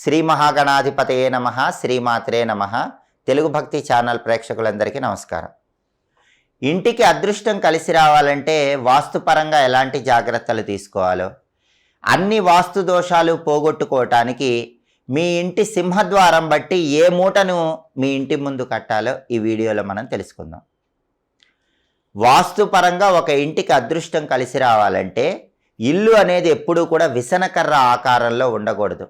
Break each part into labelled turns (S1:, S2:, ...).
S1: శ్రీ మహాగణాధిపతయే నమ శ్రీమాత్రే నమ. తెలుగు భక్తి ఛానల్ ప్రేక్షకులందరికీ నమస్కారం. ఇంటికి అదృష్టం కలిసి రావాలంటే వాస్తుపరంగా ఎలాంటి జాగ్రత్తలు తీసుకోవాలో అన్ని వాస్తు దోషాలు పోగొట్టుకోవటానికి మీ ఇంటి సింహద్వారం బట్టి ఏ మూటను మీ ఇంటి ముందు కట్టాలో ఈ వీడియోలో మనం తెలుసుకుందాం. వాస్తుపరంగా ఒక ఇంటికి అదృష్టం కలిసి రావాలంటే ఇల్లు అనేది ఎప్పుడూ కూడా విసనకర్ర ఆకారంలో ఉండకూడదు.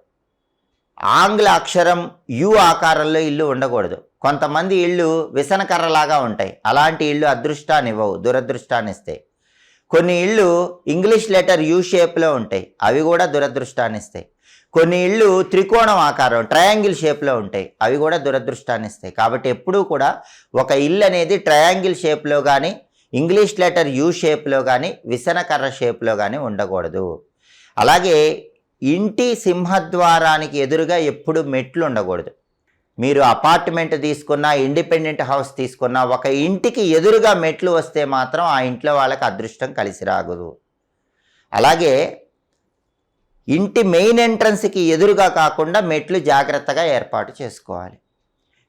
S1: ఆంగ్ల అక్షరం యు ఆకారంలో ఇల్లు ఉండకూడదు. కొంతమంది ఇళ్ళు విసనకర్రలాగా ఉంటాయి. అలాంటి ఇళ్ళు అదృష్టాన్ని ఇవ్వవు దురదృష్టాన్ని ఇస్తాయి. కొన్ని ఇళ్ళు ఇంగ్లీష్ లెటర్ యూ షేప్లో ఉంటాయి. అవి కూడా దురదృష్టాన్ని ఇస్తాయి. కొన్ని ఇళ్ళు త్రికోణం ఆకారం ట్రయాంగిల్ షేప్లో ఉంటాయి. అవి కూడా దురదృష్టాన్ని ఇస్తాయి. కాబట్టి ఎప్పుడూ కూడా ఒక ఇల్లు అనేది ట్రయాంగిల్ షేప్లో కానీ ఇంగ్లీష్ లెటర్ యూ షేప్లో కానీ విసనకర్ర షేప్లో కానీ ఉండకూడదు. అలాగే ఇంటి సింహద్వారానికి ఎదురుగా ఎప్పుడు మెట్లు ఉండకూడదు. మీరు అపార్ట్మెంట్ తీసుకున్నా ఇండిపెండెంట్ హౌస్ తీసుకున్నా ఒక ఇంటికి ఎదురుగా మెట్లు వస్తే మాత్రం ఆ ఇంట్లో వాళ్ళకి అదృష్టం కలిసి రాగదు అలాగే ఇంటి మెయిన్ ఎంట్రన్స్కి ఎదురుగా కాకుండా మెట్లు జాగ్రత్తగా ఏర్పాటు చేసుకోవాలి.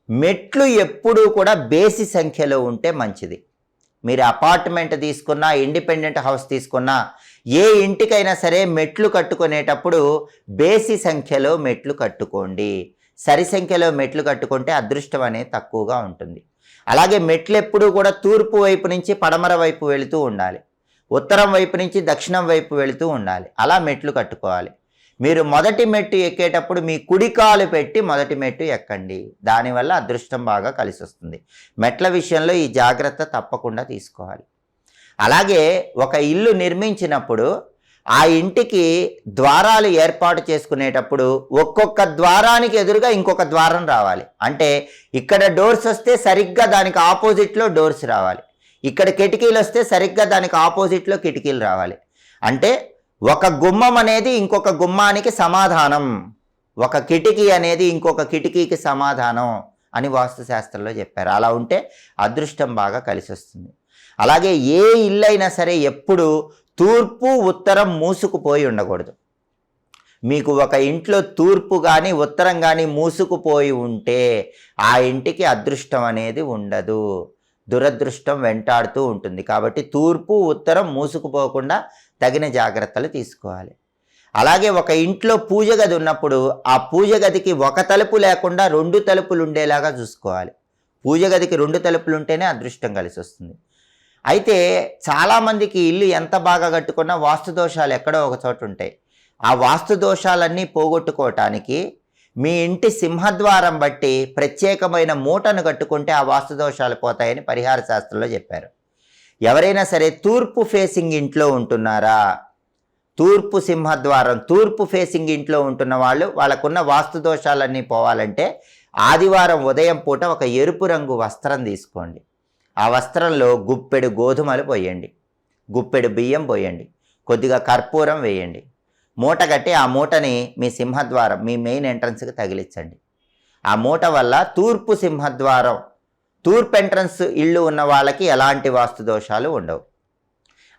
S1: మెట్లు ఎప్పుడూ కూడా బేసి సంఖ్యలో ఉంటే మంచిది. మీరు అపార్ట్మెంట్ తీసుకున్నా ఇండిపెండెంట్ హౌస్ తీసుకున్నా ఏ ఇంటికైనా సరే మెట్లు కట్టుకునేటప్పుడు బేసి సంఖ్యలో మెట్లు కట్టుకోండి. సరి సంఖ్యలో మెట్లు కట్టుకుంటే అదృష్టం అనేది తక్కువగా ఉంటుంది. అలాగే మెట్లు ఎప్పుడూ కూడా తూర్పు వైపు నుంచి పడమర వైపు వెళుతూ ఉండాలి. ఉత్తరం వైపు నుంచి దక్షిణం వైపు వెళుతూ ఉండాలి. అలా మెట్లు కట్టుకోవాలి. మీరు మొదటి మెట్టు ఎక్కేటప్పుడు మీ కుడికాలు పెట్టి మొదటి మెట్టు ఎక్కండి. దానివల్ల అదృష్టం బాగా కలిసి వస్తుంది. మెట్ల విషయంలో ఈ జాగ్రత్త తప్పకుండా తీసుకోవాలి. అలాగే ఒక ఇల్లు నిర్మించినప్పుడు ఆ ఇంటికి ద్వారాలు ఏర్పాటు చేసుకునేటప్పుడు ఒక్కొక్క ద్వారానికి ఎదురుగా ఇంకొక ద్వారం రావాలి. అంటే ఇక్కడ డోర్స్ వస్తే సరిగ్గా దానికి ఆపోజిట్లో డోర్స్ రావాలి. ఇక్కడ కిటికీలు వస్తే సరిగ్గా దానికి ఆపోజిట్లో కిటికీలు రావాలి. అంటే ఒక గుమ్మం అనేది ఇంకొక గుమ్మానికి సమాధానం. ఒక కిటికీ అనేది ఇంకొక కిటికీకి సమాధానం అని వాస్తుశాస్త్రంలో చెప్పారు. అలా ఉంటే అదృష్టం బాగా కలిసి వస్తుంది అలాగే ఏ ఇల్లు అయినా సరే ఎప్పుడు తూర్పు ఉత్తరం మూసుకుపోయి ఉండకూడదు. మీకు ఒక ఇంట్లో తూర్పు కానీ ఉత్తరం కానీ మూసుకుపోయి ఉంటే ఆ ఇంటికి అదృష్టం అనేది ఉండదు. దురదృష్టం వెంటాడుతూ ఉంటుంది. కాబట్టి తూర్పు ఉత్తరం మూసుకుపోకుండా తగిన జాగ్రత్తలు తీసుకోవాలి. అలాగే ఒక ఇంట్లో పూజ గది ఉన్నప్పుడు ఆ పూజ గదికి ఒక తలుపు లేకుండా రెండు తలుపులు ఉండేలాగా చూసుకోవాలి. పూజ గదికి రెండు తలుపులు ఉంటేనే అదృష్టం కలిసి వస్తుంది అయితే చాలామందికి ఇల్లు ఎంత బాగా కట్టుకున్నా వాస్తు దోషాలు ఎక్కడో ఒక చోట ఉంటాయి. ఆ వాస్తు దోషాలన్నీ పోగొట్టుకోవటానికి మీ ఇంటి సింహద్వారం బట్టి ప్రత్యేకమైన మూటను కట్టుకుంటే ఆ వాస్తు దోషాలు పోతాయని పరిహార శాస్త్రంలో చెప్పారు. ఎవరైనా సరే తూర్పు ఫేసింగ్ ఇంట్లో ఉంటున్నారా? తూర్పు సింహద్వారం తూర్పు ఫేసింగ్ ఇంట్లో ఉంటున్న వాళ్ళు వాళ్ళకున్న వాస్తు దోషాలన్నీ పోవాలంటే ఆదివారం ఉదయం పూట ఒక ఎరుపు రంగు వస్త్రం తీసుకోండి. ఆ వస్త్రంలో గుప్పెడు గోధుమలు పోయండి. గుప్పెడు బియ్యం పోయండి. కొద్దిగా కర్పూరం వేయండి. మూట కట్టి ఆ మూటని మీ సింహద్వారం మీ మెయిన్ ఎంట్రన్స్కి తగిలించండి. ఆ మూట వల్ల తూర్పు సింహద్వారం తూర్పు ఎంట్రన్స్ ఇళ్ళు ఉన్న వాళ్ళకి ఎలాంటి వాస్తు దోషాలు ఉండవు.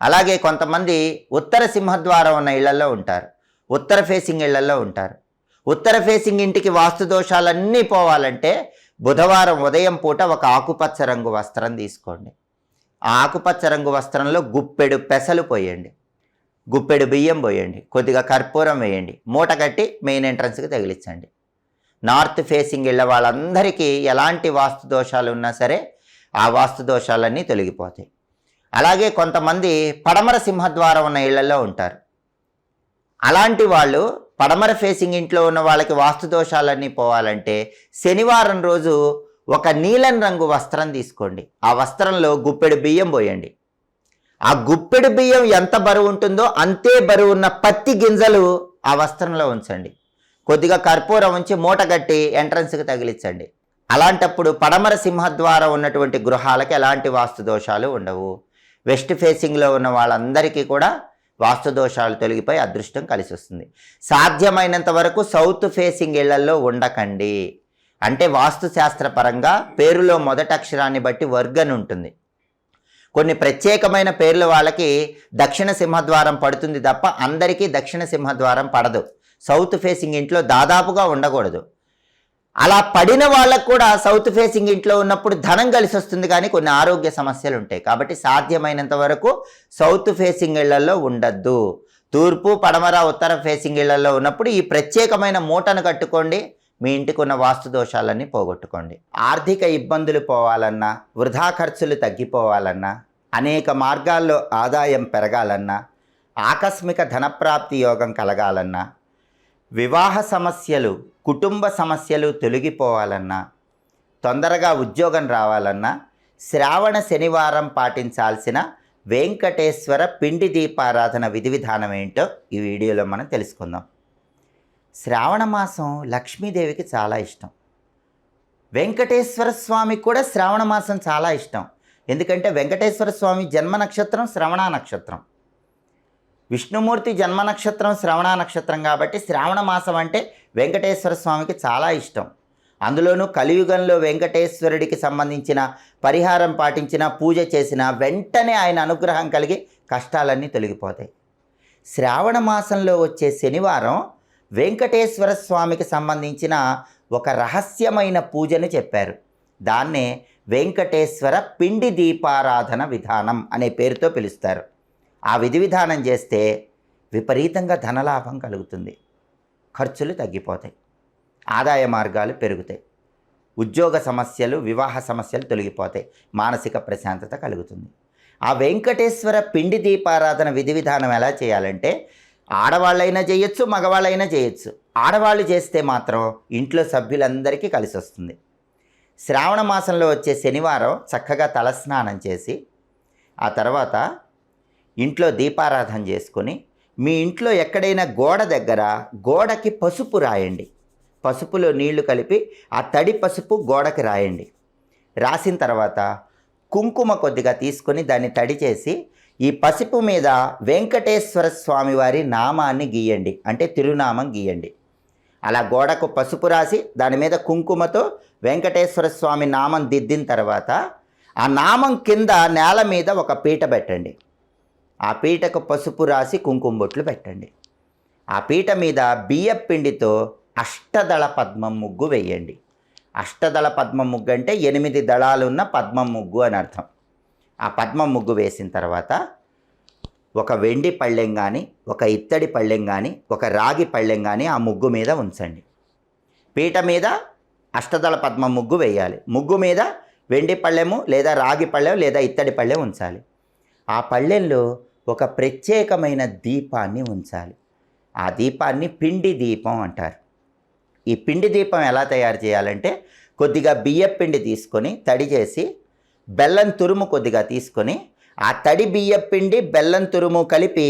S1: అలాగే కొంతమంది ఉత్తర సింహద్వారం ఉన్న ఇళ్ళలో ఉంటారు. ఉత్తర ఫేసింగ్ ఇళ్ళలో ఉంటారు. ఉత్తర ఫేసింగ్ ఇంటికి వాస్తు దోషాలన్నీ పోవాలంటే బుధవారం ఉదయం పూట ఒక ఆకుపచ్చ రంగు వస్త్రం తీసుకోండి. ఆ ఆకుపచ్చ రంగు వస్త్రంలో గుప్పెడు పెసలు పోయండి. గుప్పెడు బియ్యం పోయండి. కొద్దిగా కర్పూరం వేయండి. మూట కట్టి మెయిన్ ఎంట్రన్స్కి తగిలించండి. నార్త్ ఫేసింగ్ ఇళ్ళ వాళ్ళందరికీ ఎలాంటి వాస్తు దోషాలు ఉన్నా సరే ఆ వాస్తు దోషాలన్నీ తొలగిపోతాయి. అలాగే కొంతమంది పడమర సింహద్వారం ఉన్న ఇళ్ళలో ఉంటారు. అలాంటి వాళ్ళు పడమర ఫేసింగ్ ఇంట్లో ఉన్న వాళ్ళకి వాస్తు దోషాలన్నీ పోవాలంటే శనివారం రోజు ఒక నీలం రంగు వస్త్రం తీసుకోండి. ఆ వస్త్రంలో గుప్పెడు బియ్యం పోయండి. ఆ గుప్పెడు బియ్యం ఎంత బరువు ఉంటుందో అంతే బరువు ఉన్న పత్తి గింజలు ఆ వస్త్రంలో ఉంచండి. కొద్దిగా కర్పూరం ఉంచి మూట కట్టి ఎంట్రన్స్కి తగిలించండి. అలాంటప్పుడు పడమర సింహద్వారం ఉన్నటువంటి గృహాలకు ఎలాంటి వాస్తు దోషాలు ఉండవు. వెస్ట్ ఫేసింగ్లో ఉన్న వాళ్ళందరికీ కూడా వాస్తు దోషాలు తొలగిపోయి అదృష్టం కలిసి వస్తుంది సాధ్యమైనంత వరకు సౌత్ ఫేసింగ్ ఇళ్ళలో ఉండకండి. అంటే వాస్తు శాస్త్రపరంగా పేరులో మొదటి అక్షరాన్ని బట్టి వర్గన్ ఉంటుంది. కొన్ని ప్రత్యేకమైన పేర్ల వాళ్ళకి దక్షిణ సింహద్వారం పడుతుంది తప్ప అందరికీ దక్షిణ సింహద్వారం పడదు. సౌత్ ఫేసింగ్ ఇంట్లో దాదాపుగా ఉండకూడదు. అలా పడిన వాళ్ళకు కూడా సౌత్ ఫేసింగ్ ఇంట్లో ఉన్నప్పుడు ధనం కలిసి వస్తుంది కానీ కొన్ని ఆరోగ్య సమస్యలు ఉంటాయి. కాబట్టి సాధ్యమైనంత వరకు సౌత్ ఫేసింగ్ ఇళ్ళలో ఉండద్దు. తూర్పు పడమర ఉత్తర ఫేసింగ్ ఇళ్ళలో ఉన్నప్పుడు ఈ ప్రత్యేకమైన మూటను కట్టుకోండి మీ ఇంటికి ఉన్న వాస్తు దోషాలన్నీ పోగొట్టుకోండి. ఆర్థిక ఇబ్బందులు పోవాలన్నా వృధా ఖర్చులు తగ్గిపోవాలన్నా అనేక మార్గాల్లో ఆదాయం పెరగాలన్నా ఆకస్మిక ధనప్రాప్తి యోగం కలగాలన్నా వివాహ సమస్యలు కుటుంబ సమస్యలు తొలగిపోవాలన్నా తొందరగా ఉద్యోగం రావాలన్నా శ్రావణ శనివారం పాటించాల్సిన వెంకటేశ్వర పిండి దీపారాధన విధి విధానం ఏంటో ఈ వీడియోలో మనం తెలుసుకుందాం. శ్రావణ మాసం లక్ష్మీదేవికి చాలా ఇష్టం. వెంకటేశ్వర స్వామికి కూడా శ్రావణ మాసం చాలా ఇష్టం. ఎందుకంటే వెంకటేశ్వర స్వామి జన్మ నక్షత్రం శ్రవణ నక్షత్రం. విష్ణుమూర్తి జన్మ నక్షత్రం శ్రవణ నక్షత్రం కాబట్టి శ్రావణ మాసం అంటే వెంకటేశ్వర స్వామికి చాలా ఇష్టం. అందులోనూ కలియుగంలో వెంకటేశ్వరుడికి సంబంధించిన పరిహారం పాటించిన పూజ చేసిన వెంటనే ఆయన అనుగ్రహం కలిగి కష్టాలన్నీ తొలగిపోతాయి. శ్రావణ మాసంలో వచ్చే శనివారం వెంకటేశ్వర స్వామికి సంబంధించిన ఒక రహస్యమైన పూజను చెప్పారు. దాన్నే వెంకటేశ్వర పిండి దీపారాధన విధానం అనే పేరుతో పిలుస్తారు. ఆ విధి విధానం చేస్తే విపరీతంగా ధనలాభం కలుగుతుంది. ఖర్చులు తగ్గిపోతాయి. ఆదాయ మార్గాలు పెరుగుతాయి. ఉద్యోగ సమస్యలు వివాహ సమస్యలు తొలగిపోతాయి. మానసిక ప్రశాంతత కలుగుతుంది. ఆ వెంకటేశ్వర పిండి దీపారాధన విధి విధానం ఎలా చేయాలంటే ఆడవాళ్ళైనా చేయొచ్చు మగవాళ్ళైనా చేయొచ్చు. ఆడవాళ్ళు చేస్తే మాత్రం ఇంట్లో సభ్యులందరికీ కలిసి వస్తుంది. శ్రావణ మాసంలో వచ్చే శనివారం చక్కగా తలస్నానం చేసి ఆ తర్వాత ఇంట్లో దీపారాధన చేసుకొని మీ ఇంట్లో ఎక్కడైనా గోడ దగ్గర గోడకి పసుపు రాయండి. పసుపులో నీళ్ళు కలిపి ఆ తడి పసుపు గోడకి రాయండి. రాసిన తర్వాత కుంకుమ కొద్దిగా తీసుకొని దాన్ని తడి చేసి ఈ పసుపు మీద వెంకటేశ్వర స్వామి వారి నామాన్ని గీయండి. అంటే తిరునామం గీయండి. అలా గోడకు పసుపు రాసి దాని మీద కుంకుమతో వెంకటేశ్వర స్వామి నామం దిద్దిన తర్వాత ఆ నామం కింద నేల మీద ఒక పీట పెట్టండి. ఆ పీటకు పసుపు రాసి కుంకుమ బొట్లు పెట్టండి. ఆ పీట మీద బియ్యం పిండితో అష్టదళ పద్మం ముగ్గు వేయండి. అష్టదళ పద్మం ముగ్గు అంటే ఎనిమిది దళాలున్న పద్మం ముగ్గు అని అర్థం. ఆ పద్మం ముగ్గు వేసిన తర్వాత ఒక వెండి పళ్ళెం కానీ ఒక ఇత్తడి పళ్ళెం కానీ ఒక రాగి పళ్ళెం కానీ ఆ ముగ్గు మీద ఉంచండి. పీట మీద అష్టదళ పద్మ ముగ్గు వేయాలి. ముగ్గు మీద వెండి పళ్ళెము లేదా రాగి పళ్ళెం లేదా ఇత్తడి పళ్ళెం ఉంచాలి. ఆ పళ్ళెంలో ఒక ప్రత్యేకమైన దీపాన్ని ఉంచాలి. ఆ దీపాన్ని పిండి దీపం అంటారు. ఈ పిండి దీపం ఎలా తయారు చేయాలంటే కొద్దిగా బియ్యం పిండి తీసుకొని తడి చేసి బెల్లం తురుము కొద్దిగా తీసుకొని ఆ తడి బియ్యం పిండి బెల్లం తురుము కలిపి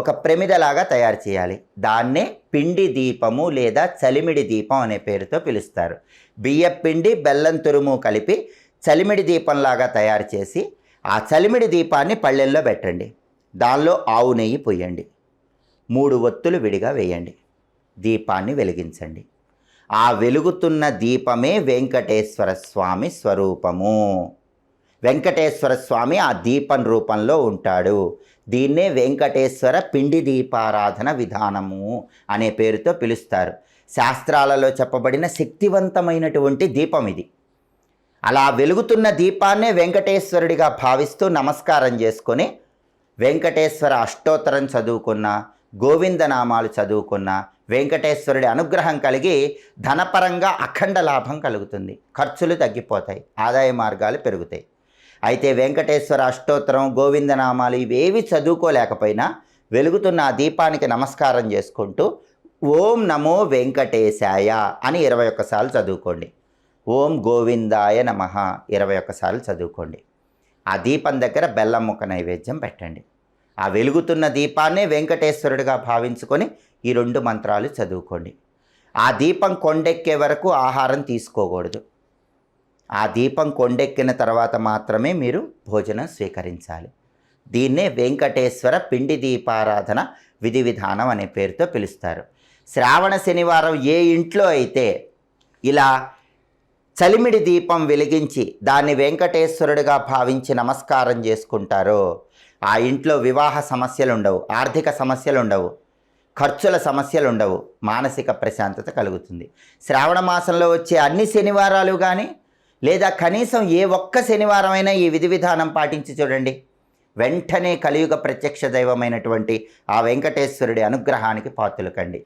S1: ఒక ప్రమిదలాగా తయారు చేయాలి. దాన్నే పిండి దీపము లేదా చలిమిడి దీపం అనే పేరుతో పిలుస్తారు. బియ్యం పిండి బెల్లం తురుము కలిపి చలిమిడి దీపంలాగా తయారు చేసి ఆ చలిమిడి దీపాన్ని పళ్ళెల్లో పెట్టండి. దానిలో ఆవు నెయ్యి పొయ్యండి మూడు ఒత్తులు విడిగా వేయండి. దీపాన్ని వెలిగించండి. ఆ వెలుగుతున్న దీపమే వెంకటేశ్వర స్వామి స్వరూపము. వెంకటేశ్వర స్వామి ఆ దీపం రూపంలో ఉంటాడు. దీన్నే వెంకటేశ్వర పిండి దీపారాధన విధానము అనే పేరుతో పిలుస్తారు. శాస్త్రాలలో చెప్పబడిన శక్తివంతమైనటువంటి దీపం ఇది. అలా వెలుగుతున్న దీపాన్నే వెంకటేశ్వరుడిగా భావిస్తూ నమస్కారం చేసుకొని వెంకటేశ్వర అష్టోత్తరం చదువుకున్న గోవిందనామాలు చదువుకున్న వెంకటేశ్వరుడి అనుగ్రహం కలిగి ధనపరంగా అఖండ లాభం కలుగుతుంది. ఖర్చులు తగ్గిపోతాయి ఆదాయ మార్గాలు పెరుగుతాయి. అయితే వెంకటేశ్వర అష్టోత్తరం గోవిందనామాలు ఇవేవి చదువుకోలేకపోయినా వెలుగుతున్న ఆ దీపానికి నమస్కారం చేసుకుంటూ ఓం నమో వెంకటేశాయ అని ఇరవై ఒక్కసార్లు చదువుకోండి. ఓం గోవిందాయ నమ ఇరవై ఒక్కసార్లు చదువుకోండి. ఆ దీపం దగ్గర బెల్లం ముక్క నైవేద్యం పెట్టండి. ఆ వెలుగుతున్న దీపాన్నే వెంకటేశ్వరుడిగా భావించుకొని ఈ రెండు మంత్రాలు చదువుకోండి. ఆ దీపం కొండెక్కే వరకు ఆహారం తీసుకోకూడదు. ఆ దీపం కొండెక్కిన తర్వాత మాత్రమే మీరు భోజనం స్వీకరించాలి. దీన్నే వెంకటేశ్వర పిండి దీపారాధన విధి విధానం అనే పేరుతో పిలుస్తారు. శ్రావణ శనివారం ఏ ఇంట్లో అయితే ఇలా చలిమిడి దీపం వెలిగించి దాన్ని వెంకటేశ్వరుడిగా భావించి నమస్కారం చేసుకుంటారో. ఆ ఇంట్లో వివాహ సమస్యలు ఉండవు ఆర్థిక సమస్యలు ఉండవు ఖర్చుల సమస్యలు ఉండవు మానసిక ప్రశాంతత కలుగుతుంది. శ్రావణ మాసంలో వచ్చే అన్ని శనివారాలు కానీ లేదా కనీసం ఏ ఒక్క శనివారమైనా ఈ విధి విధానం పాటించి చూడండి. వెంటనే కలియుగ ప్రత్యక్ష దైవమైనటువంటి ఆ వెంకటేశ్వరుడి అనుగ్రహానికి పాతులకండి.